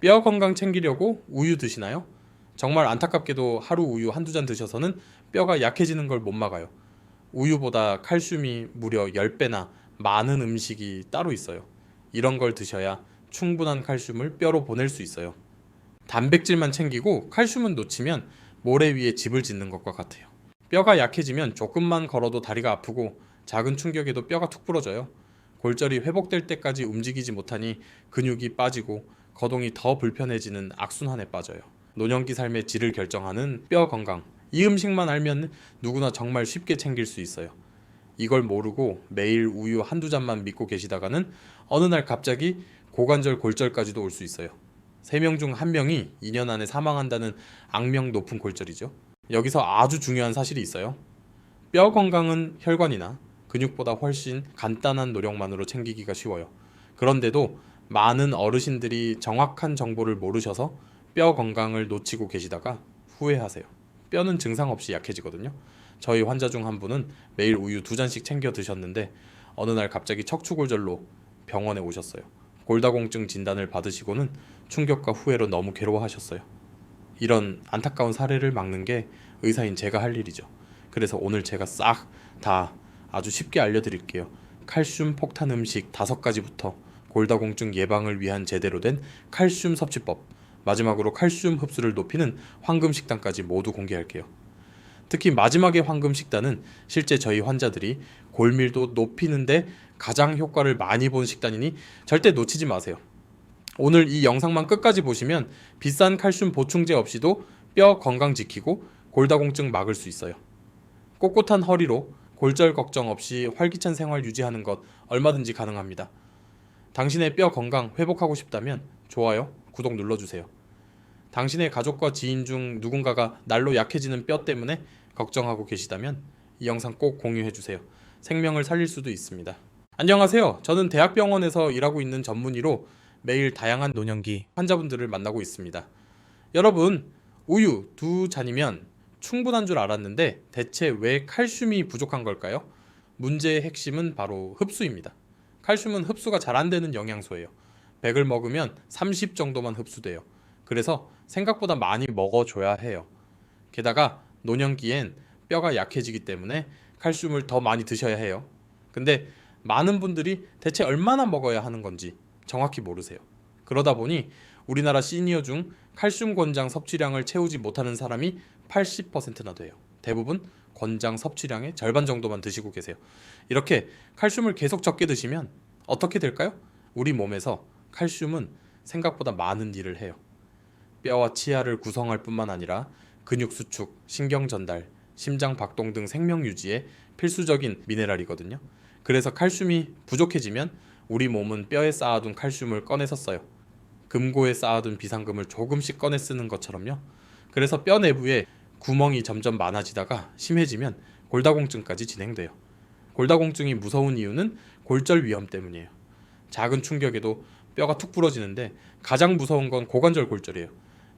뼈 건강 챙기려고 우유 드시나요? 정말 안타깝게도 하루 우유 한두 잔 드셔서는 뼈가 약해지는 걸 못 막아요. 우유보다 칼슘이 무려 10배나 많은 음식이 따로 있어요. 이런 걸 드셔야 충분한 칼슘을 뼈로 보낼 수 있어요. 단백질만 챙기고 칼슘은 놓치면 모래 위에 집을 짓는 것과 같아요. 뼈가 약해지면 조금만 걸어도 다리가 아프고 작은 충격에도 뼈가 툭 부러져요. 골절이 회복될 때까지 움직이지 못하니 근육이 빠지고 거동이 더 불편해지는 악순환에 빠져요. 노년기 삶의 질을 결정하는 뼈 건강. 이 음식만 알면 누구나 정말 쉽게 챙길 수 있어요. 이걸 모르고 매일 우유 한두 잔만 믿고 계시다가는 어느 날 갑자기 고관절 골절까지도 올 수 있어요. 세 명 중 한 명이 2년 안에 사망한다는 악명 높은 골절이죠. 여기서 아주 중요한 사실이 있어요. 뼈 건강은 혈관이나 근육보다 훨씬 간단한 노력만으로 챙기기가 쉬워요. 그런데도 많은 어르신들이 정확한 정보를 모르셔서 뼈 건강을 놓치고 계시다가 후회하세요. 뼈는 증상 없이 약해지거든요. 저희 환자 중 한 분은 매일 우유 두 잔씩 챙겨 드셨는데 어느 날 갑자기 척추골절로 병원에 오셨어요. 골다공증 진단을 받으시고는 충격과 후회로 너무 괴로워하셨어요. 이런 안타까운 사례를 막는 게 의사인 제가 할 일이죠. 그래서 오늘 제가 싹 다 아주 쉽게 알려드릴게요. 칼슘 폭탄 음식 다섯 가지부터 골다공증 예방을 위한 제대로 된 칼슘 섭취법, 마지막으로 칼슘 흡수를 높이는 황금 식단까지 모두 공개할게요. 특히 마지막의 황금 식단은 실제 저희 환자들이 골밀도 높이는데 가장 효과를 많이 본 식단이니 절대 놓치지 마세요. 오늘 이 영상만 끝까지 보시면 비싼 칼슘 보충제 없이도 뼈 건강 지키고 골다공증 막을 수 있어요. 꼿꼿한 허리로 골절 걱정 없이 활기찬 생활 유지하는 것 얼마든지 가능합니다. 당신의 뼈 건강 회복하고 싶다면 좋아요, 구독 눌러주세요. 당신의 가족과 지인 중 누군가가 날로 약해지는 뼈 때문에 걱정하고 계시다면 이 영상 꼭 공유해 주세요. 생명을 살릴 수도 있습니다. 안녕하세요. 저는 대학병원에서 일하고 있는 전문의로 매일 다양한 노년기 환자분들을 만나고 있습니다. 여러분, 우유 두 잔이면 충분한 줄 알았는데 대체 왜 칼슘이 부족한 걸까요? 문제의 핵심은 바로 흡수입니다. 칼슘은 흡수가 잘 안 되는 영양소예요. 100을 먹으면 30 정도만 흡수돼요. 그래서 생각보다 많이 먹어줘야 해요. 게다가 노년기엔 뼈가 약해지기 때문에 칼슘을 더 많이 드셔야 해요. 근데 많은 분들이 대체 얼마나 먹어야 하는 건지 정확히 모르세요. 그러다 보니 우리나라 시니어 중 칼슘 권장 섭취량을 채우지 못하는 사람이 80%나 돼요. 대부분 권장 섭취량의 절반 정도만 드시고 계세요. 이렇게 칼슘을 계속 적게 드시면 어떻게 될까요? 우리 몸에서 칼슘은 생각보다 많은 일을 해요. 뼈와 치아를 구성할 뿐만 아니라 근육 수축, 신경 전달, 심장 박동 등 생명 유지에 필수적인 미네랄이거든요. 그래서 칼슘이 부족해지면 우리 몸은 뼈에 쌓아둔 칼슘을 꺼내서 써요. 금고에 쌓아둔 비상금을 조금씩 꺼내 쓰는 것처럼요. 그래서 뼈 내부에 구멍이 점점 많아지다가 심해지면 골다공증까지 진행돼요. 골다공증이 무서운 이유는 골절 위험 때문이에요. 작은 충격에도 뼈가 툭 부러지는데 가장 무서운 건 고관절 골절이에요.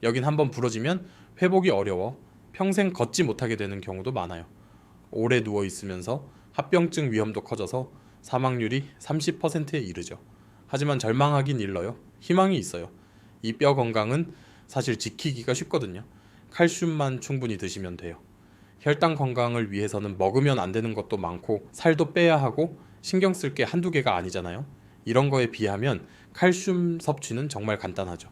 여긴 한번 부러지면 회복이 어려워 평생 걷지 못하게 되는 경우도 많아요. 오래 누워 있으면서 합병증 위험도 커져서 사망률이 30%에 이르죠. 하지만 절망하긴 일러요. 희망이 있어요. 이 뼈 건강은 사실 지키기가 쉽거든요. 칼슘만 충분히 드시면 돼요. 혈당 건강을 위해서는 먹으면 안 되는 것도 많고 살도 빼야 하고 신경 쓸 게 한두 개가 아니잖아요. 이런 거에 비하면 칼슘 섭취는 정말 간단하죠.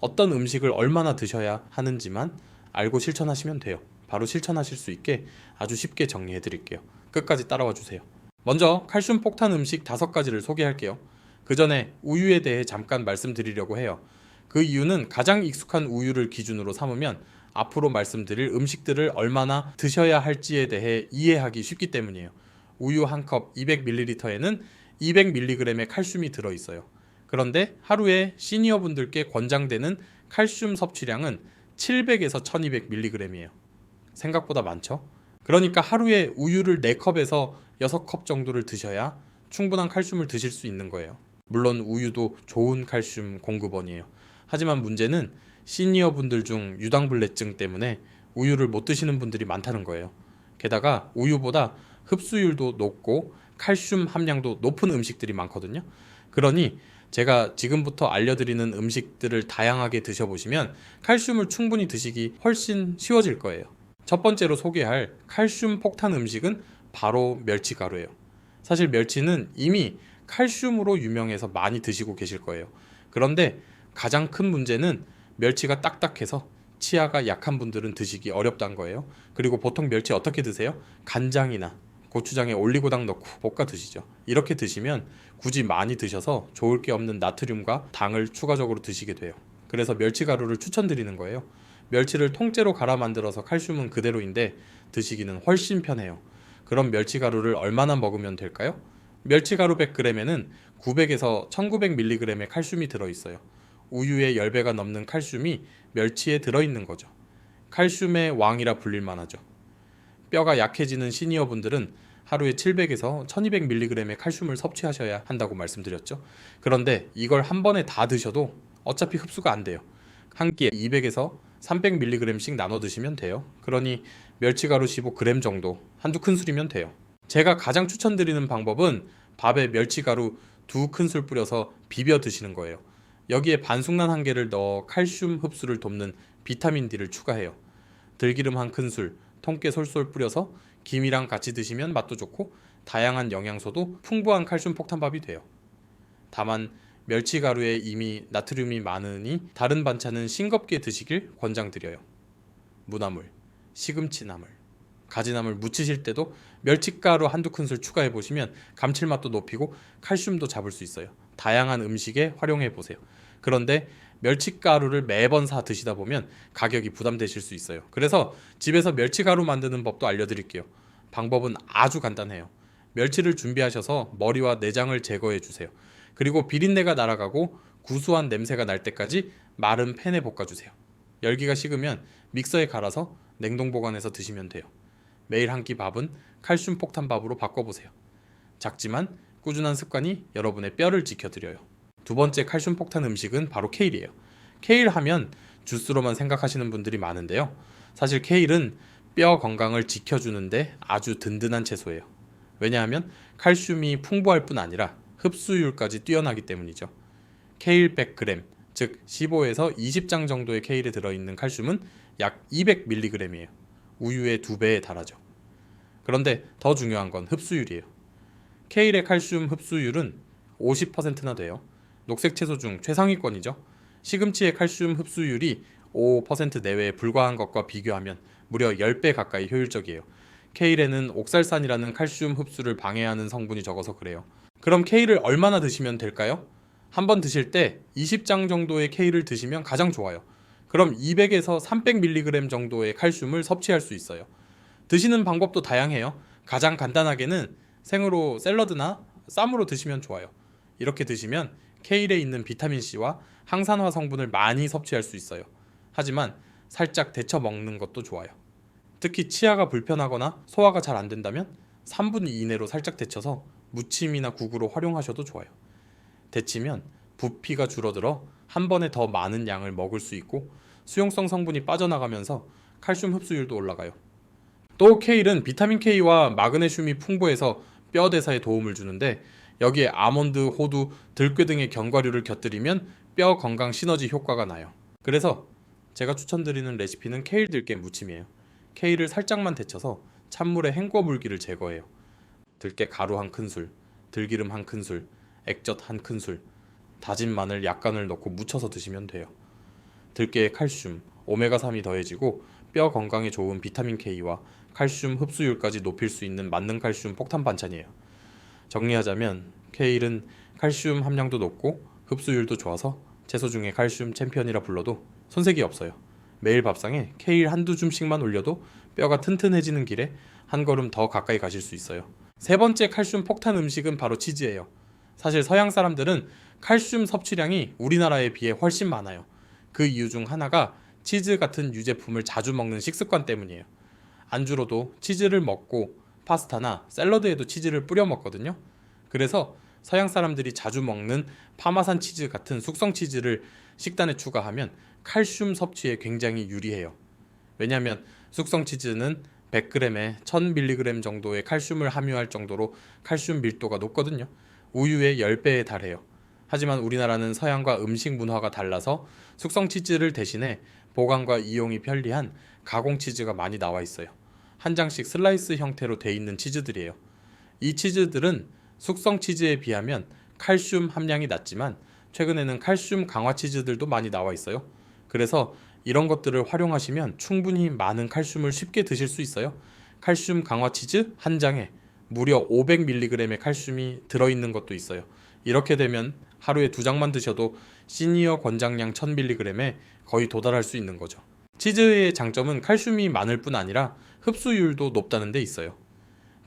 어떤 음식을 얼마나 드셔야 하는지만 알고 실천하시면 돼요. 바로 실천하실 수 있게 아주 쉽게 정리해 드릴게요. 끝까지 따라와 주세요. 먼저 칼슘 폭탄 음식 다섯 가지를 소개할게요. 그 전에 우유에 대해 잠깐 말씀드리려고 해요. 그 이유는 가장 익숙한 우유를 기준으로 삼으면 앞으로 말씀드릴 음식들을 얼마나 드셔야 할지에 대해 이해하기 쉽기 때문이에요. 우유 한 컵 200ml에는 200mg의 칼슘이 들어 있어요. 그런데 하루에 시니어 분들께 권장되는 칼슘 섭취량은 700에서 1200mg이에요. 생각보다 많죠? 그러니까 하루에 우유를 4컵에서 6컵 정도를 드셔야 충분한 칼슘을 드실 수 있는 거예요. 물론 우유도 좋은 칼슘 공급원이에요. 하지만 문제는 시니어 분들 중 유당불내증 때문에 우유를 못 드시는 분들이 많다는 거예요. 게다가 우유보다 흡수율도 높고 칼슘 함량도 높은 음식들이 많거든요. 그러니 제가 지금부터 알려드리는 음식들을 다양하게 드셔보시면 칼슘을 충분히 드시기 훨씬 쉬워질 거예요. 첫 번째로 소개할 칼슘 폭탄 음식은 바로 멸치가루예요. 사실 멸치는 이미 칼슘으로 유명해서 많이 드시고 계실 거예요. 그런데 가장 큰 문제는 멸치가 딱딱해서 치아가 약한 분들은 드시기 어렵다는 거예요. 그리고 보통 멸치 어떻게 드세요? 간장이나 고추장에 올리고당 넣고 볶아 드시죠. 이렇게 드시면 굳이 많이 드셔서 좋을 게 없는 나트륨과 당을 추가적으로 드시게 돼요. 그래서 멸치 가루를 추천드리는 거예요. 멸치를 통째로 갈아 만들어서 칼슘은 그대로인데 드시기는 훨씬 편해요. 그럼 멸치 가루를 얼마나 먹으면 될까요? 멸치 가루 100g에는 900에서 1900mg의 칼슘이 들어 있어요. 우유의 10배가 넘는 칼슘이 멸치에 들어 있는 거죠. 칼슘의 왕이라 불릴 만하죠. 뼈가 약해지는 시니어 분들은 하루에 700에서 1200mg의 칼슘을 섭취하셔야 한다고 말씀드렸죠. 그런데 이걸 한 번에 다 드셔도 어차피 흡수가 안 돼요. 한 끼에 200에서 300mg씩 나눠 드시면 돼요. 그러니 멸치가루 15g 정도 한두 큰술이면 돼요. 제가 가장 추천드리는 방법은 밥에 멸치가루 두 큰술 뿌려서 비벼 드시는 거예요. 여기에 반숙란 한 개를 넣어 칼슘 흡수를 돕는 비타민 D를 추가해요. 들기름 한 큰술, 통깨 솔솔 뿌려서 김이랑 같이 드시면 맛도 좋고 다양한 영양소도 풍부한 칼슘 폭탄밥이 돼요. 다만 멸치 가루에 이미 나트륨이 많으니 다른 반찬은 싱겁게 드시길 권장드려요. 무나물, 시금치나물, 가지나물 무치실 때도 멸치가루 한두 큰술 추가해 보시면 감칠맛도 높이고 칼슘도 잡을 수 있어요. 다양한 음식에 활용해 보세요. 그런데 멸치가루를 매번 사 드시다 보면 가격이 부담되실 수 있어요. 그래서 집에서 멸치가루 만드는 법도 알려드릴게요. 방법은 아주 간단해요. 멸치를 준비하셔서 머리와 내장을 제거해 주세요. 그리고 비린내가 날아가고 구수한 냄새가 날 때까지 마른 팬에 볶아주세요. 열기가 식으면 믹서에 갈아서 냉동 보관해서 드시면 돼요. 매일 한 끼 밥은 칼슘 폭탄 밥으로 바꿔보세요. 작지만 꾸준한 습관이 여러분의 뼈를 지켜드려요. 두 번째 칼슘 폭탄 음식은 바로 케일이에요. 케일 하면 주스로만 생각하시는 분들이 많은데요. 사실 케일은 뼈 건강을 지켜주는데 아주 든든한 채소예요. 왜냐하면 칼슘이 풍부할 뿐 아니라 흡수율까지 뛰어나기 때문이죠. 케일 100g, 즉 15에서 20장 정도의 케일에 들어있는 칼슘은 약 200mg이에요. 우유의 두 배에 달하죠. 그런데 더 중요한 건 흡수율이에요. 케일의 칼슘 흡수율은 50%나 돼요. 녹색 채소 중 최상위권이죠. 시금치의 칼슘 흡수율이 5% 내외에 불과한 것과 비교하면 무려 10배 가까이 효율적이에요. 케일에는 옥살산이라는 칼슘 흡수를 방해하는 성분이 적어서 그래요. 그럼 케일을 얼마나 드시면 될까요? 한번 드실 때 20장 정도의 케일을 드시면 가장 좋아요. 그럼 200에서 300mg 정도의 칼슘을 섭취할 수 있어요. 드시는 방법도 다양해요. 가장 간단하게는 생으로 샐러드나 쌈으로 드시면 좋아요. 이렇게 드시면 케일에 있는 비타민 C와 항산화 성분을 많이 섭취할 수 있어요. 하지만 살짝 데쳐 먹는 것도 좋아요. 특히 치아가 불편하거나 소화가 잘 안 된다면 3분 이내로 살짝 데쳐서 무침이나 국으로 활용하셔도 좋아요. 데치면 부피가 줄어들어 한 번에 더 많은 양을 먹을 수 있고 수용성 성분이 빠져나가면서 칼슘 흡수율도 올라가요. 또 케일은 비타민 K와 마그네슘이 풍부해서 뼈 대사에 도움을 주는데 여기에 아몬드, 호두, 들깨 등의 견과류를 곁들이면 뼈 건강 시너지 효과가 나요. 그래서 제가 추천드리는 레시피는 케일 들깨 무침이에요. 케일을 살짝만 데쳐서 찬물에 헹궈 물기를 제거해요. 들깨 가루 한 큰술, 들기름 한 큰술, 액젓 한 큰술, 다진 마늘 약간을 넣고 무쳐서 드시면 돼요. 들깨의 칼슘, 오메가3이 더해지고 뼈 건강에 좋은 비타민 K와 칼슘 흡수율까지 높일 수 있는 만능 칼슘 폭탄 반찬이에요. 정리하자면 케일은 칼슘 함량도 높고 흡수율도 좋아서 채소 중에 칼슘 챔피언이라 불러도 손색이 없어요. 매일 밥상에 케일 한두 줌씩만 올려도 뼈가 튼튼해지는 길에 한 걸음 더 가까이 가실 수 있어요. 세 번째 칼슘 폭탄 음식은 바로 치즈예요. 사실 서양 사람들은 칼슘 섭취량이 우리나라에 비해 훨씬 많아요. 그 이유 중 하나가 치즈 같은 유제품을 자주 먹는 식습관 때문이에요. 안주로도 치즈를 먹고 파스타나 샐러드에도 치즈를 뿌려 먹거든요. 그래서 서양 사람들이 자주 먹는 파마산 치즈 같은 숙성 치즈를 식단에 추가하면 칼슘 섭취에 굉장히 유리해요. 왜냐하면 숙성 치즈는 100g에 1000mg 정도의 칼슘을 함유할 정도로 칼슘 밀도가 높거든요. 우유의 10배에 달해요. 하지만 우리나라는 서양과 음식 문화가 달라서 숙성 치즈를 대신해 보관과 이용이 편리한 가공 치즈가 많이 나와 있어요. 한 장씩 슬라이스 형태로 돼 있는 치즈들이에요. 이 치즈들은 숙성 치즈에 비하면 칼슘 함량이 낮지만 최근에는 칼슘 강화 치즈들도 많이 나와 있어요. 그래서 이런 것들을 활용하시면 충분히 많은 칼슘을 쉽게 드실 수 있어요. 칼슘 강화 치즈 한 장에 무려 500mg의 칼슘이 들어있는 것도 있어요. 이렇게 되면 하루에 두 장만 드셔도 시니어 권장량 1000mg에 거의 도달할 수 있는 거죠. 치즈의 장점은 칼슘이 많을 뿐 아니라 흡수율도 높다는 데 있어요.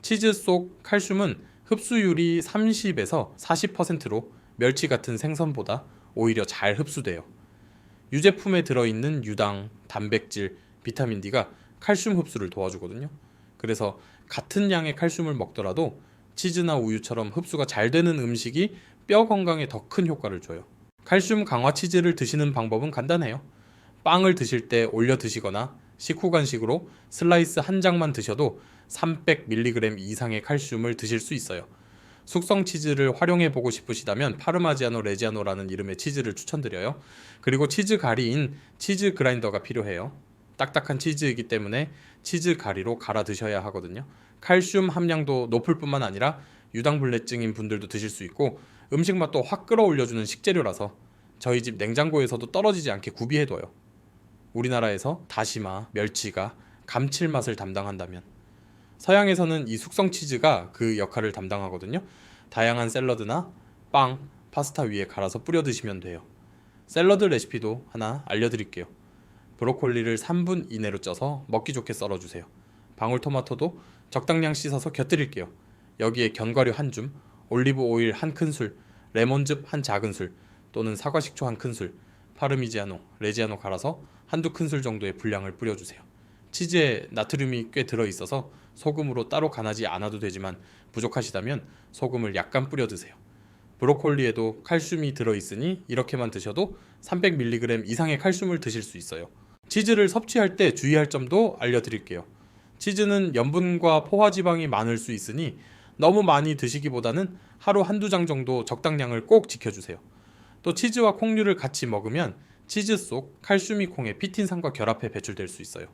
치즈 속 칼슘은 흡수율이 30에서 40%로 멸치 같은 생선보다 오히려 잘 흡수돼요. 유제품에 들어있는 유당, 단백질, 비타민 D가 칼슘 흡수를 도와주거든요. 그래서 같은 양의 칼슘을 먹더라도 치즈나 우유처럼 흡수가 잘 되는 음식이 뼈 건강에 더 큰 효과를 줘요. 칼슘 강화 치즈를 드시는 방법은 간단해요. 빵을 드실 때 올려 드시거나 식후 간식으로 슬라이스 한 장만 드셔도 300mg 이상의 칼슘을 드실 수 있어요. 숙성 치즈를 활용해 보고 싶으시다면 파르마지아노 레지아노라는 이름의 치즈를 추천드려요. 그리고 치즈 가리인 치즈 그라인더가 필요해요. 딱딱한 치즈이기 때문에 치즈 가리로 갈아 드셔야 하거든요. 칼슘 함량도 높을 뿐만 아니라 유당불내증인 분들도 드실 수 있고 음식 맛도 확 끌어올려주는 식재료라서 저희 집 냉장고에서도 떨어지지 않게 구비해둬요. 우리나라에서 다시마, 멸치가 감칠맛을 담당한다면 서양에서는 이 숙성 치즈가 그 역할을 담당하거든요. 다양한 샐러드나 빵, 파스타 위에 갈아서 뿌려 드시면 돼요. 샐러드 레시피도 하나 알려드릴게요. 브로콜리를 3분 이내로 쪄서 먹기 좋게 썰어주세요. 방울토마토도 적당량 씻어서 곁들일게요. 여기에 견과류 한 줌, 올리브 오일 한 큰술, 레몬즙 한 작은 술 또는 사과 식초 한 큰술, 파르미지아노, 레지아노 갈아서 한두 큰술 정도의 분량을 뿌려주세요. 치즈에 나트륨이 꽤 들어 있어서 소금으로 따로 간하지 않아도 되지만 부족하시다면 소금을 약간 뿌려 드세요. 브로콜리에도 칼슘이 들어 있으니 이렇게만 드셔도 300mg 이상의 칼슘을 드실 수 있어요. 치즈를 섭취할 때 주의할 점도 알려드릴게요. 치즈는 염분과 포화지방이 많을 수 있으니 너무 많이 드시기보다는 하루 한두 장 정도 적당량을 꼭 지켜주세요. 또 치즈와 콩류를 같이 먹으면 치즈 속 칼슘이 콩의 피틴산과 결합해 배출될 수 있어요.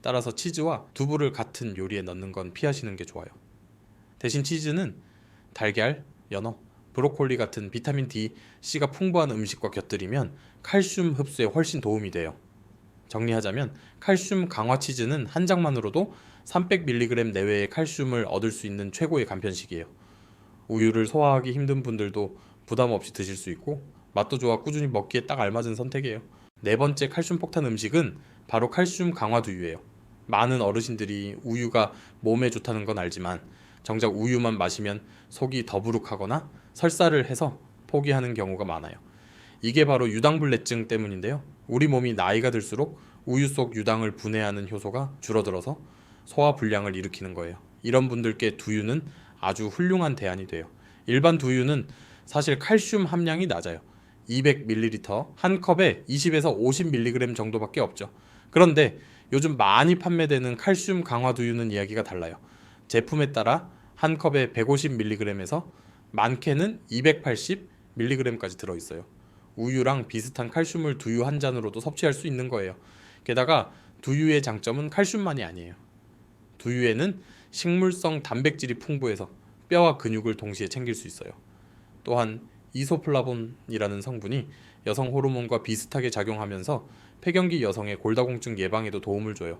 따라서 치즈와 두부를 같은 요리에 넣는 건 피하시는 게 좋아요. 대신 치즈는 달걀, 연어, 브로콜리 같은 비타민 D, C가 풍부한 음식과 곁들이면 칼슘 흡수에 훨씬 도움이 돼요. 정리하자면 칼슘 강화 치즈는 한 장만으로도 300mg 내외의 칼슘을 얻을 수 있는 최고의 간편식이에요. 우유를 소화하기 힘든 분들도 부담 없이 드실 수 있고 맛도 좋아 꾸준히 먹기에 딱 알맞은 선택이에요. 네 번째 칼슘 폭탄 음식은 바로 칼슘 강화 두유예요. 많은 어르신들이 우유가 몸에 좋다는 건 알지만 정작 우유만 마시면 속이 더부룩하거나 설사를 해서 포기하는 경우가 많아요. 이게 바로 유당불내증 때문인데요. 우리 몸이 나이가 들수록 우유 속 유당을 분해하는 효소가 줄어들어서 소화 불량을 일으키는 거예요. 이런 분들께 두유는 아주 훌륭한 대안이 돼요. 일반 두유는 사실 칼슘 함량이 낮아요. 200ml 한 컵에 20에서 50mg 정도밖에 없죠. 그런데 요즘 많이 판매되는 칼슘 강화 두유는 이야기가 달라요. 제품에 따라 한 컵에 150mg에서 많게는 280mg까지 들어 있어요. 우유랑 비슷한 칼슘을 두유 한 잔으로도 섭취할 수 있는 거예요. 게다가 두유의 장점은 칼슘만이 아니에요. 두유에는 식물성 단백질이 풍부해서 뼈와 근육을 동시에 챙길 수 있어요. 또한 이소플라본이라는 성분이 여성 호르몬과 비슷하게 작용하면서 폐경기 여성의 골다공증 예방에도 도움을 줘요.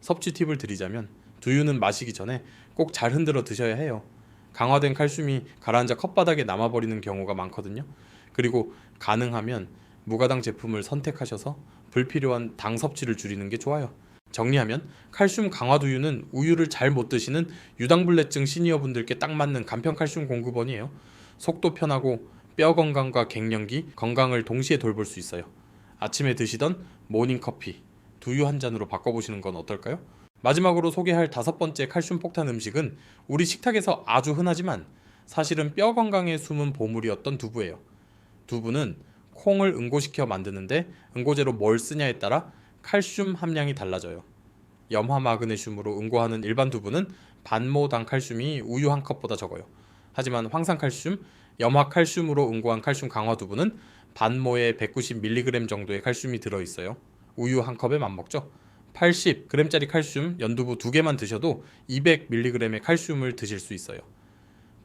섭취 팁을 드리자면 두유는 마시기 전에 꼭 잘 흔들어 드셔야 해요. 강화된 칼슘이 가라앉아 컵바닥에 남아버리는 경우가 많거든요. 그리고 가능하면 무가당 제품을 선택하셔서 불필요한 당 섭취를 줄이는 게 좋아요. 정리하면 칼슘 강화 두유는 우유를 잘 못 드시는 유당불내증 시니어 분들께 딱 맞는 간편 칼슘 공급원이에요. 속도 편하고 뼈 건강과 갱년기, 건강을 동시에 돌볼 수 있어요. 아침에 드시던 모닝 커피, 두유 한 잔으로 바꿔보시는 건 어떨까요? 마지막으로 소개할 다섯 번째 칼슘 폭탄 음식은 우리 식탁에서 아주 흔하지만 사실은 뼈 건강에 숨은 보물이었던 두부예요. 두부는 콩을 응고시켜 만드는데 응고제로 뭘 쓰냐에 따라 칼슘 함량이 달라져요. 염화 마그네슘으로 응고하는 일반 두부는 반모당 칼슘이 우유 한 컵보다 적어요. 하지만 황산 칼슘, 염화 칼슘으로 응고한 칼슘 강화 두부는 반모에 190mg 정도의 칼슘이 들어 있어요. 우유 한 컵에 맞먹죠. 80g짜리 칼슘 연두부 두 개만 드셔도 200mg의 칼슘을 드실 수 있어요.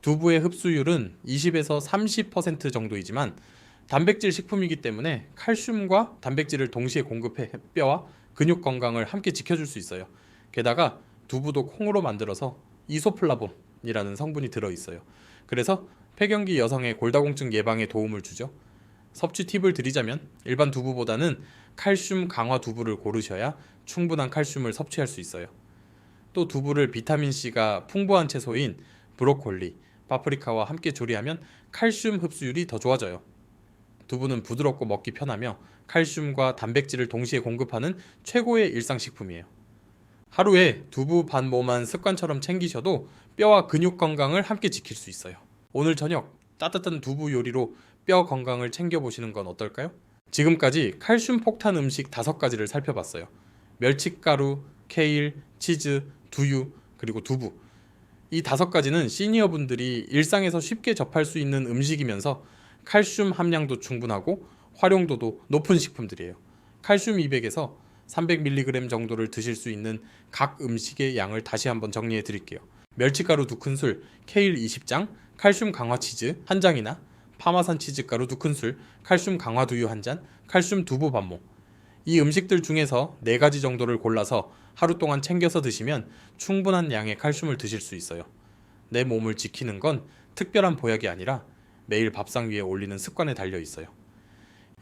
두부의 흡수율은 20에서 30% 정도이지만 단백질 식품이기 때문에 칼슘과 단백질을 동시에 공급해 뼈와 근육 건강을 함께 지켜줄 수 있어요. 게다가 두부도 콩으로 만들어서 이소플라본이라는 성분이 들어 있어요. 그래서 폐경기 여성의 골다공증 예방에 도움을 주죠. 섭취 팁을 드리자면 일반 두부보다는 칼슘 강화 두부를 고르셔야 충분한 칼슘을 섭취할 수 있어요. 또 두부를 비타민 C가 풍부한 채소인 브로콜리, 파프리카와 함께 조리하면 칼슘 흡수율이 더 좋아져요. 두부는 부드럽고 먹기 편하며 칼슘과 단백질을 동시에 공급하는 최고의 일상식품이에요. 하루에 두부 반 모만 습관처럼 챙기셔도 뼈와 근육 건강을 함께 지킬 수 있어요. 오늘 저녁 따뜻한 두부 요리로 뼈 건강을 챙겨보시는 건 어떨까요? 지금까지 칼슘 폭탄 음식 다섯 가지를 살펴봤어요. 멸치가루, 케일, 치즈, 두유, 그리고 두부. 이 다섯 가지는 시니어 분들이 일상에서 쉽게 접할 수 있는 음식이면서 칼슘 함량도 충분하고 활용도도 높은 식품들이에요. 칼슘 200에서 300mg 정도를 드실 수 있는 각 음식의 양을 다시 한번 정리해 드릴게요. 멸치가루 2큰술, 케일 20장, 칼슘 강화 치즈 1장이나 파마산 치즈가루 2큰술, 칼슘 강화 두유 1잔, 칼슘 두부 반모. 이 음식들 중에서 4가지 정도를 골라서 하루 동안 챙겨서 드시면 충분한 양의 칼슘을 드실 수 있어요. 내 몸을 지키는 건 특별한 보약이 아니라 매일 밥상 위에 올리는 습관에 달려 있어요.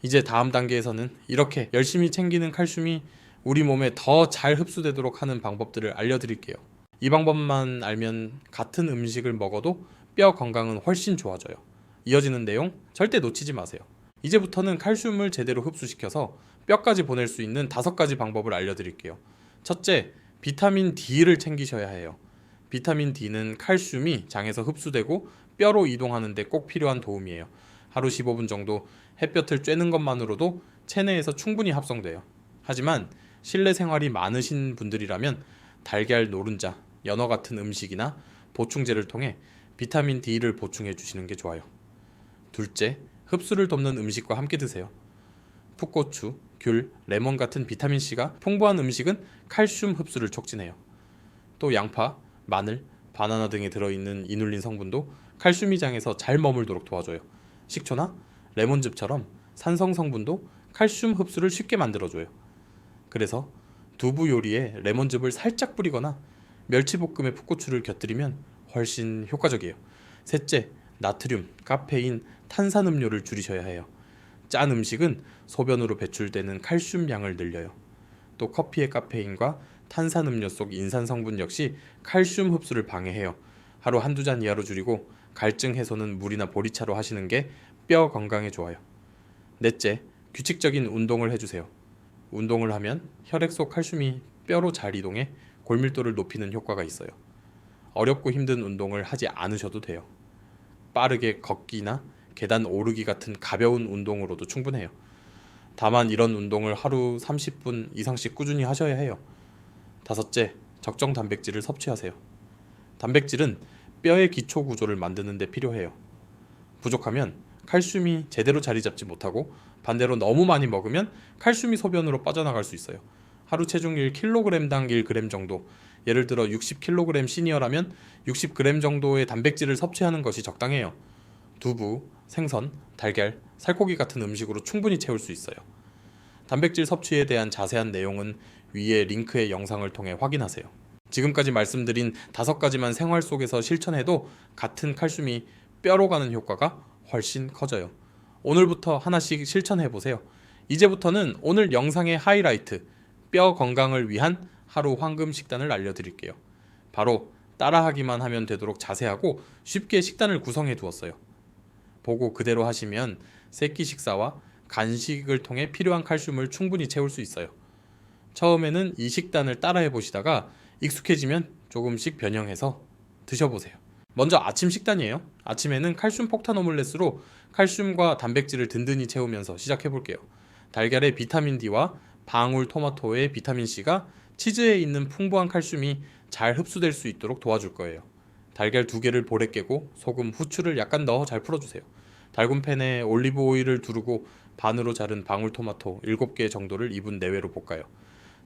이제 다음 단계에서는 이렇게 열심히 챙기는 칼슘이 우리 몸에 더 잘 흡수되도록 하는 방법들을 알려드릴게요. 이 방법만 알면 같은 음식을 먹어도 뼈 건강은 훨씬 좋아져요. 이어지는 내용 절대 놓치지 마세요. 이제부터는 칼슘을 제대로 흡수시켜서 뼈까지 보낼 수 있는 다섯 가지 방법을 알려드릴게요. 첫째, 비타민 D를 챙기셔야 해요. 비타민 D는 칼슘이 장에서 흡수되고 뼈로 이동하는데 꼭 필요한 도움이에요. 하루 15분 정도 햇볕을 쬐는 것만으로도 체내에서 충분히 합성돼요. 하지만 실내 생활이 많으신 분들이라면 달걀 노른자, 연어 같은 음식이나 보충제를 통해 비타민 D를 보충해 주시는 게 좋아요. 둘째, 흡수를 돕는 음식과 함께 드세요. 풋고추, 귤, 레몬 같은 비타민 C가 풍부한 음식은 칼슘 흡수를 촉진해요. 또 양파, 마늘, 바나나 등에 들어있는 이눌린 성분도 칼슘 이 장에서 잘 머물도록 도와줘요. 식초나 레몬즙처럼 산성 성분도 칼슘 흡수를 쉽게 만들어줘요. 그래서 두부 요리에 레몬즙을 살짝 뿌리거나 멸치볶음에 풋고추를 곁들이면 훨씬 효과적이에요. 셋째, 나트륨, 카페인, 탄산음료를 줄이셔야 해요. 짠 음식은 소변으로 배출되는 칼슘 양을 늘려요. 또 커피의 카페인과 탄산음료 속 인산 성분 역시 칼슘 흡수를 방해해요. 하루 한두 잔 이하로 줄이고 갈증 해소는 물이나 보리차로 하시는 게 뼈 건강에 좋아요. 넷째, 규칙적인 운동을 해주세요. 운동을 하면 혈액 속 칼슘이 뼈로 잘 이동해 골밀도를 높이는 효과가 있어요. 어렵고 힘든 운동을 하지 않으셔도 돼요. 빠르게 걷기나 계단 오르기 같은 가벼운 운동으로도 충분해요. 다만 이런 운동을 하루 30분 이상씩 꾸준히 하셔야 해요. 다섯째, 적정 단백질을 섭취하세요. 단백질은 뼈의 기초 구조를 만드는 데 필요해요. 부족하면 칼슘이 제대로 자리 잡지 못하고 반대로 너무 많이 먹으면 칼슘이 소변으로 빠져나갈 수 있어요. 하루 체중 1kg당 1g 정도. 예를 들어 60kg 시니어라면 60g 정도의 단백질을 섭취하는 것이 적당해요. 두부, 생선, 달걀, 살코기 같은 음식으로 충분히 채울 수 있어요. 단백질 섭취에 대한 자세한 내용은 위에 링크의 영상을 통해 확인하세요. 지금까지 말씀드린 다섯 가지만 생활 속에서 실천해도 같은 칼슘이 뼈로 가는 효과가 훨씬 커져요. 오늘부터 하나씩 실천해 보세요. 이제부터는 오늘 영상의 하이라이트, 뼈 건강을 위한 하루 황금 식단을 알려드릴게요. 바로 따라하기만 하면 되도록 자세하고 쉽게 식단을 구성해 두었어요. 보고 그대로 하시면 세끼 식사와 간식을 통해 필요한 칼슘을 충분히 채울 수 있어요. 처음에는 이 식단을 따라해 보시다가 익숙해지면 조금씩 변형해서 드셔보세요. 먼저 아침 식단이에요. 아침에는 칼슘 폭탄 오믈렛으로 칼슘과 단백질을 든든히 채우면서 시작해 볼게요. 달걀의 비타민 D와 방울 토마토의 비타민 C가 치즈에 있는 풍부한 칼슘이 잘 흡수될 수 있도록 도와줄 거예요. 달걀 두 개를 볼에 깨고 소금, 후추를 약간 넣어 잘 풀어주세요. 달군 팬에 올리브 오일을 두르고 반으로 자른 방울토마토 7개 정도를 2분 내외로 볶아요.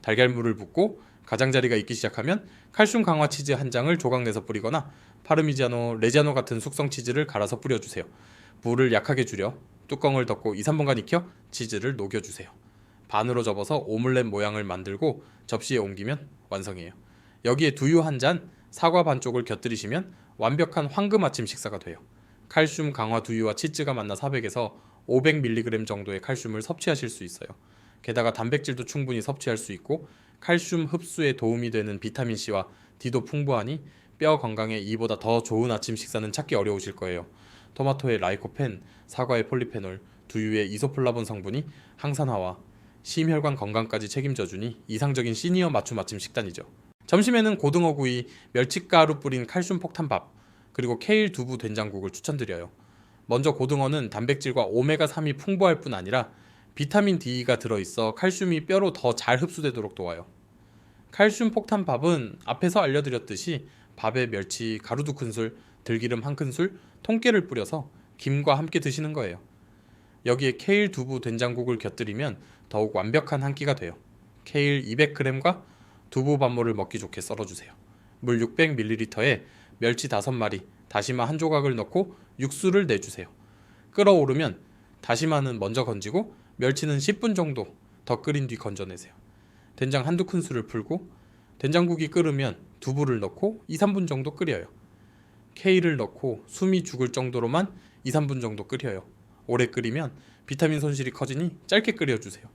달걀물을 붓고 가장자리가 익기 시작하면 칼슘 강화 치즈 한 장을 조각 내서 뿌리거나 파르미지아노, 레지아노 같은 숙성 치즈를 갈아서 뿌려주세요. 불을 약하게 줄여 뚜껑을 덮고 2, 3분간 익혀 치즈를 녹여주세요. 반으로 접어서 오믈렛 모양을 만들고 접시에 옮기면 완성이에요. 여기에 두유 한 잔, 사과 반쪽을 곁들이시면 완벽한 황금 아침 식사가 돼요. 칼슘 강화 두유와 치즈가 만나 400에서 500mg 정도의 칼슘을 섭취하실 수 있어요. 게다가 단백질도 충분히 섭취할 수 있고 칼슘 흡수에 도움이 되는 비타민 C와 D도 풍부하니 뼈 건강에 이보다 더 좋은 아침 식사는 찾기 어려우실 거예요. 토마토의 라이코펜, 사과의 폴리페놀, 두유의 이소플라본 성분이 항산화와 심혈관 건강까지 책임져 주니 이상적인 시니어 맞춤 아침 식단이죠. 점심에는 고등어 구이, 멸치가루 뿌린 칼슘 폭탄밥, 그리고 케일 두부 된장국을 추천드려요. 먼저 고등어는 단백질과 오메가 3이 풍부할 뿐 아니라 비타민 D가 들어있어 칼슘이 뼈로 더 잘 흡수되도록 도와요. 칼슘 폭탄밥은 앞에서 알려드렸듯이 밥에 멸치 가루 두 큰술, 들기름 한 큰술, 통깨를 뿌려서 김과 함께 드시는 거예요. 여기에 케일 두부 된장국을 곁들이면 더욱 완벽한 한 끼가 돼요. 케일 200g과 두부 밥물을 먹기 좋게 썰어주세요. 물 600ml에 멸치 5마리, 다시마 한 조각을 넣고 육수를 내주세요. 끓어오르면 다시마는 먼저 건지고 멸치는 10분 정도 더 끓인 뒤 건져내세요. 된장 한두 큰술을 풀고 된장국이 끓으면 두부를 넣고 2, 3분 정도 끓여요. 케일을 넣고 숨이 죽을 정도로만 2, 3분 정도 끓여요. 오래 끓이면 비타민 손실이 커지니 짧게 끓여주세요.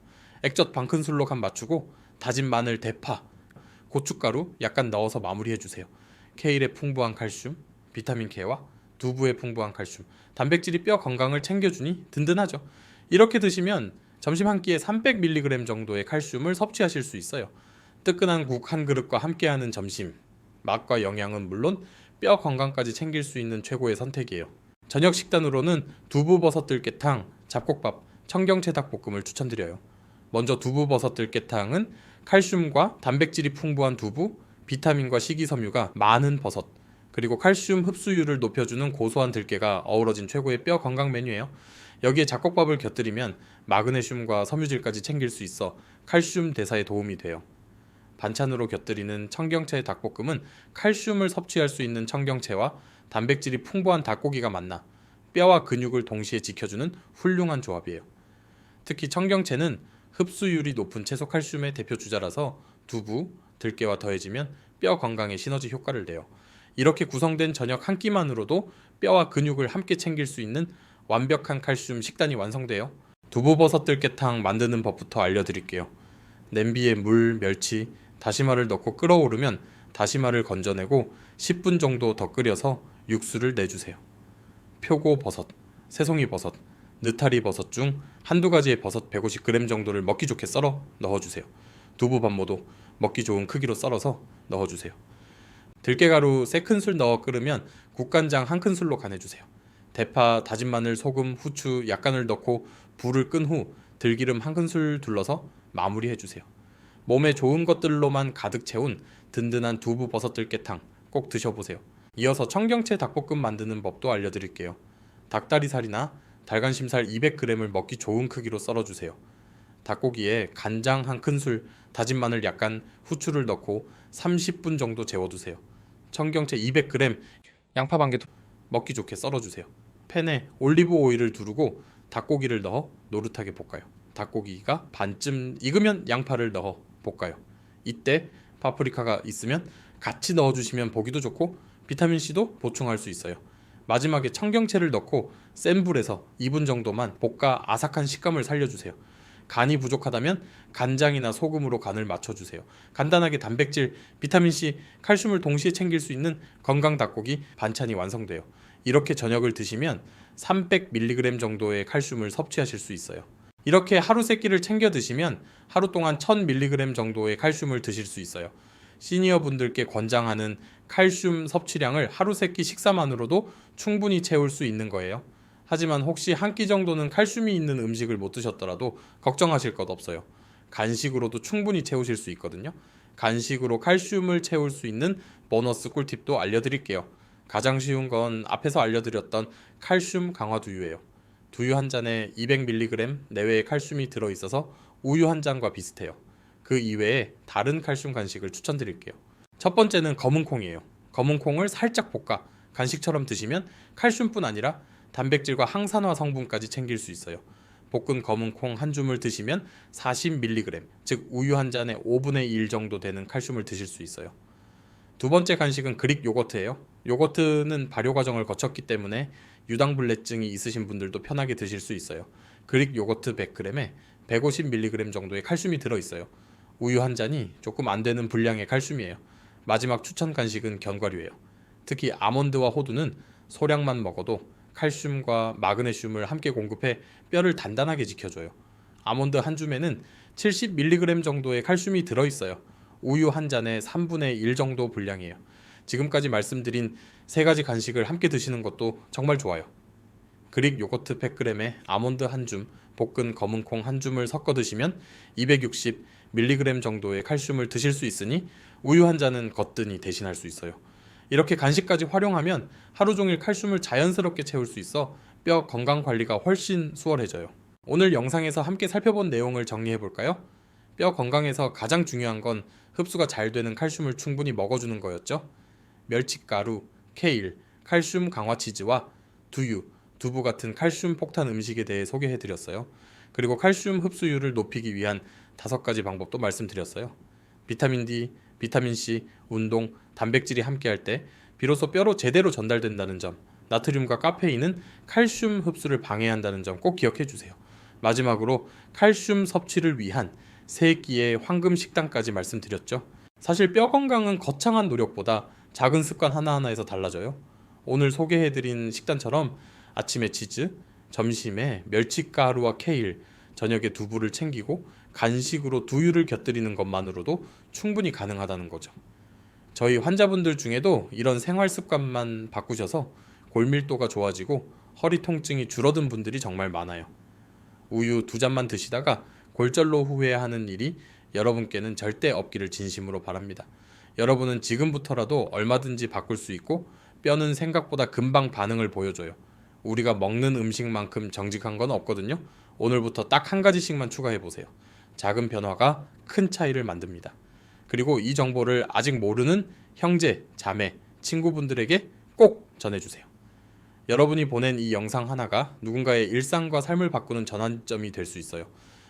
액젓 반 큰술로 간 맞추고 다진 마늘, 대파, 고춧가루 약간 넣어서 마무리해주세요. 케일의 풍부한 칼슘, 비타민 K와 두부의 풍부한 칼슘, 단백질이 뼈 건강을 챙겨주니 든든하죠. 이렇게 드시면 점심 한 끼에 300mg 정도의 칼슘을 섭취하실 수 있어요. 뜨끈한 국 한 그릇과 함께하는 점심, 맛과 영양은 물론 뼈 건강까지 챙길 수 있는 최고의 선택이에요. 저녁 식단으로는 두부버섯 들깨탕, 잡곡밥, 청경채 닭볶음을 추천드려요. 먼저 두부버섯 들깨탕은 칼슘과 단백질이 풍부한 두부, 비타민과 식이섬유가 많은 버섯, 그리고 칼슘 흡수율을 높여주는 고소한 들깨가 어우러진 최고의 뼈 건강 메뉴예요. 여기에 잡곡밥을 곁들이면 마그네슘과 섬유질까지 챙길 수 있어 칼슘 대사에 도움이 돼요. 반찬으로 곁들이는 청경채 닭볶음은 칼슘을 섭취할 수 있는 청경채와 단백질이 풍부한 닭고기가 만나 뼈와 근육을 동시에 지켜주는 훌륭한 조합이에요. 특히 청경채는 흡수율이 높은 채소 칼슘의 대표 주자라서 두부, 들깨와 더해지면 뼈 건강에 시너지 효과를 내요. 이렇게 구성된 저녁 한 끼만으로도 뼈와 근육을 함께 챙길 수 있는 완벽한 칼슘 식단이 완성돼요. 두부버섯 들깨탕 만드는 법부터 알려드릴게요. 냄비에 물, 멸치, 다시마를 넣고 끓어오르면 다시마를 건져내고 10분 정도 더 끓여서 육수를 내주세요. 표고 버섯, 새송이 버섯, 느타리 버섯 중 한두 가지의 버섯 150g 정도를 먹기 좋게 썰어 넣어주세요. 두부 반모도 먹기 좋은 크기로 썰어서 넣어주세요. 들깨가루 3큰술 넣어 끓으면 국간장 1큰술로 간해주세요. 대파, 다진 마늘, 소금, 후추 약간을 넣고 불을 끈 후 들기름 1큰술 둘러서 마무리해 주세요. 몸에 좋은 것들로만 가득 채운 든든한 두부 버섯 들깨탕 꼭 드셔보세요. 이어서 청경채 닭볶음 만드는 법도 알려드릴게요. 닭다리살이나 달간심살 200g을 먹기 좋은 크기로 썰어주세요. 닭고기에 간장 한 큰술, 다진 마늘 약간, 후추를 넣고 30분 정도 재워두세요. 청경채 200g, 양파 반개 먹기 좋게 썰어주세요. 팬에 올리브 오일을 두르고 닭고기를 넣어 노릇하게 볶아요. 닭고기가 반쯤 익으면 양파를 넣어 볶아요. 이때 파프리카가 있으면 같이 넣어주시면 보기도 좋고 비타민 C도 보충할 수 있어요. 마지막에 청경채를 넣고 센 불에서 2분 정도만 볶아 아삭한 식감을 살려주세요. 간이 부족하다면 간장이나 소금으로 간을 맞춰주세요. 간단하게 단백질, 비타민 C, 칼슘을 동시에 챙길 수 있는 건강 닭고기 반찬이 완성돼요. 이렇게 저녁을 드시면 300mg 정도의 칼슘을 섭취하실 수 있어요. 이렇게 하루 세 끼를 챙겨 드시면 하루 동안 1000mg 정도의 칼슘을 드실 수 있어요. 시니어 분들께 권장하는 칼슘 섭취량을 하루 세 끼 식사만으로도 충분히 채울 수 있는 거예요. 하지만 혹시 한 끼 정도는 칼슘이 있는 음식을 못 드셨더라도 걱정하실 것 없어요. 간식으로도 충분히 채우실 수 있거든요. 간식으로 칼슘을 채울 수 있는 보너스 꿀팁도 알려드릴게요. 가장 쉬운 건 앞에서 알려드렸던 칼슘 강화 두유예요. 두유 한 잔에 200mg 내외의 칼슘이 들어 있어서 우유 한 잔과 비슷해요. 그 이외에 다른 칼슘 간식을 추천드릴게요. 첫 번째는 검은 콩이에요. 검은 콩을 살짝 볶아 간식처럼 드시면 칼슘뿐 아니라 단백질과 항산화 성분까지 챙길 수 있어요. 볶은 검은 콩 한 줌을 드시면 40mg, 즉 우유 한 잔에 5분의 1 정도 되는 칼슘을 드실 수 있어요. 두 번째 간식은 그릭 요거트예요. 요거트는 발효 과정을 거쳤기 때문에 유당불내증이 있으신 분들도 편하게 드실 수 있어요. 그릭 요거트 100g에 150mg 정도의 칼슘이 들어 있어요. 우유 한 잔이 조금 안 되는 분량의 칼슘이에요. 마지막 추천 간식은 견과류예요. 특히 아몬드와 호두는 소량만 먹어도 칼슘과 마그네슘을 함께 공급해 뼈를 단단하게 지켜줘요. 아몬드 한 줌에는 70mg 정도의 칼슘이 들어 있어요. 우유 한 잔에 3분의 1 정도 분량이에요. 지금까지 말씀드린 세 가지 간식을 함께 드시는 것도 정말 좋아요. 그릭 요거트 100g에 아몬드 한 줌, 볶은 검은 콩 한 줌을 섞어 드시면 260mg 정도의 칼슘을 드실 수 있으니 우유 한 잔은 거뜬히 대신할 수 있어요. 이렇게 간식까지 활용하면 하루 종일 칼슘을 자연스럽게 채울 수 있어 뼈 건강 관리가 훨씬 수월해져요. 오늘 영상에서 함께 살펴본 내용을 정리해 볼까요? 뼈 건강에서 가장 중요한 건 흡수가 잘 되는 칼슘을 충분히 먹어주는 거였죠. 멸치가루, 케일, 칼슘 강화 치즈와 두유, 두부 같은 칼슘 폭탄 음식에 대해 소개해 드렸어요. 그리고 칼슘 흡수율을 높이기 위한 다섯 가지 방법도 말씀드렸어요. 비타민 D, 비타민 C, 운동, 단백질이 함께할 때 비로소 뼈로 제대로 전달된다는 점, 나트륨과 카페인은 칼슘 흡수를 방해한다는 점 꼭 기억해 주세요. 마지막으로 칼슘 섭취를 위한 세 끼의 황금 식단까지 말씀드렸죠. 사실 뼈 건강은 거창한 노력보다 작은 습관 하나하나에서 달라져요. 오늘 소개해드린 식단처럼 아침에 치즈, 점심에 멸치가루와 케일, 저녁에 두부를 챙기고 간식으로 두유를 곁들이는 것만으로도 충분히 가능하다는 거죠. 저희 환자분들 중에도 이런 생활 습관만 바꾸셔서 골밀도가 좋아지고 허리 통증이 줄어든 분들이 정말 많아요. 우유 두 잔만 드시다가 골절로 후회하는 일이 여러분께는 절대 없기를 진심으로 바랍니다. 여러분은 지금부터라도 얼마든지 바꿀 수 있고 뼈는 생각보다 금방 반응을 보여줘요. 우리가 먹는 음식만큼 정직한 건 없거든요. 오늘부터 딱 한 가지씩만 추가해 보세요. 작은 변화가 큰 차이를 만듭니다. 그리고 이 정보를 아직 모르는 형제, 자매, 친구분들에게 꼭 전해주세요. 여러분이 보낸 이 영상 하나가 누군가의 일상과 삶을 바꾸는 전환점이 될 수 있어요.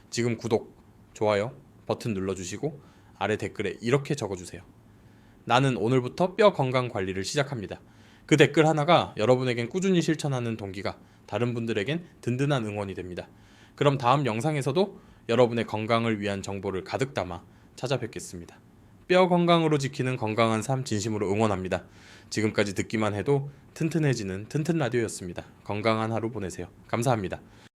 지금 구독, 좋아요 버튼 눌러주시고 아래 댓글에 이렇게 적어주세요. 나는 오늘부터 뼈 건강 관리를 시작합니다. 그 댓글 하나가 여러분에겐 꾸준히 실천하는 동기가 다른 분들에겐 든든한 응원이 됩니다. 그럼 다음 영상에서도 여러분의 건강을 위한 정보를 가득 담아 찾아뵙겠습니다. 뼈 건강으로 지키는 건강한 삶 진심으로 응원합니다. 지금까지 듣기만 해도 튼튼해지는 튼튼 라디오였습니다. 건강한 하루 보내세요. 감사합니다.